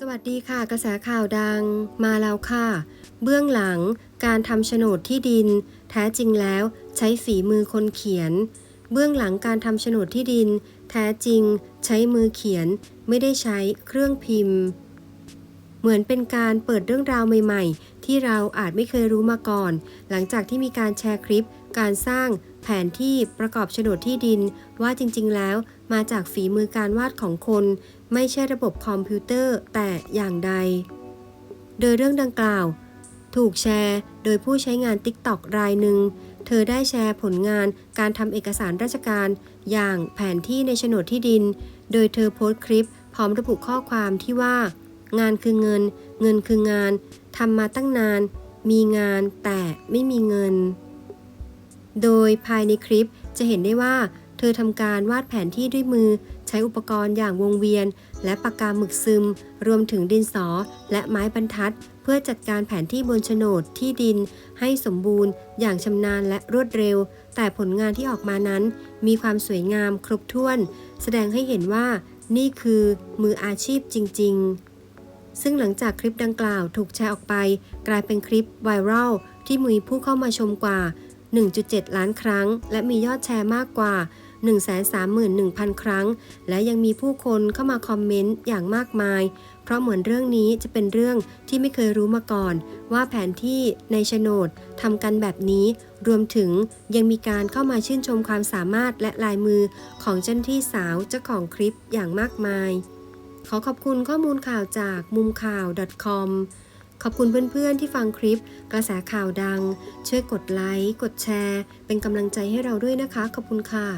สวัสดีค่ะ กระแสข่าวดังมาแล้วค่ะ เบื้องหลังการทำโฉนดที่ดิน แท้จริงแล้วใช้ฝีมือคนเขียน เบื้องหลังการทำโฉนดที่ดิน แท้จริง ใช้มือเขียน ไม่ได้ใช้เครื่องพิมพ์ เหมือนเป็นการเปิดเรื่องราวใหม่ ๆ ที่เราอาจไม่เคยรู้มาก่อน หลังจากที่มีการแชร์คลิป การสร้างแผนที่ประกอบโฉนดที่ดิน ว่าจริง ๆ แล้วมาจากฝีมือการวาดของคน ไม่ใช่ระบบคอมพิวเตอร์แต่อย่างใด โดยเรื่องดังกล่าว ถูกแชร์โดยผู้ใช้งาน TikTok รายหนึ่ง เธอได้แชร์ผลงานการทำเอกสารราชการ อย่างแผนที่ในโฉนดที่ดิน โดยเธอโพสต์คลิป พร้อมระบุข้อความที่ว่า งานคือเงิน เงินคืองานทำมาตั้งนาน มีงานแต่ไม่มีเงิน โดยภายในคลิปจะเห็นได้ว่า เธอทำการวาดแผนที่ด้วยมือ ใช้อุปกรณ์อย่างวงเวียน และปากกาหมึกซึม รวมถึงดินสอ และไม้บรรทัด เพื่อจัดการแผนที่บนโฉนดที่ดิน ให้สมบูรณ์ อย่างชำนาญและรวดเร็ว แต่ผลงานที่ออกมานั้น มีความสวยงามครบถ้วน แสดงให้เห็นว่านี่คือมืออาชีพจริง ๆ ซึ่งหลังจากคลิปดังกล่าวถูกแชร์ออกไป กลายเป็นคลิปไวรัลที่มีผู้เข้ามาชมกว่า 1.7 ล้านครั้ง และมียอดแชร์มากกว่า 131,000 ครั้ง และยังมีผู้คนเข้ามาคอมเมนต์อย่างมากมาย เพราะเหมือนเรื่องนี้จะเป็นเรื่องที่ไม่เคยรู้มาก่อน ว่าแผนที่ในโฉนดทำกันแบบนี้ รวมถึงยังมีการเข้ามาชื่นชมความสามารถและลายมือของเจ้าหน้าที่สาวเจ้าของคลิปอย่างมากมาย ขอขอบคุณข้อมูลข่าวจากมุมข่าว .com ขอบคุณเพื่อนๆที่ฟังคลิป กระแสข่าวดัง ช่วยกดไลค์ กดแชร์ เป็นกำลังใจให้เราด้วยนะคะ ขอบคุณค่ะ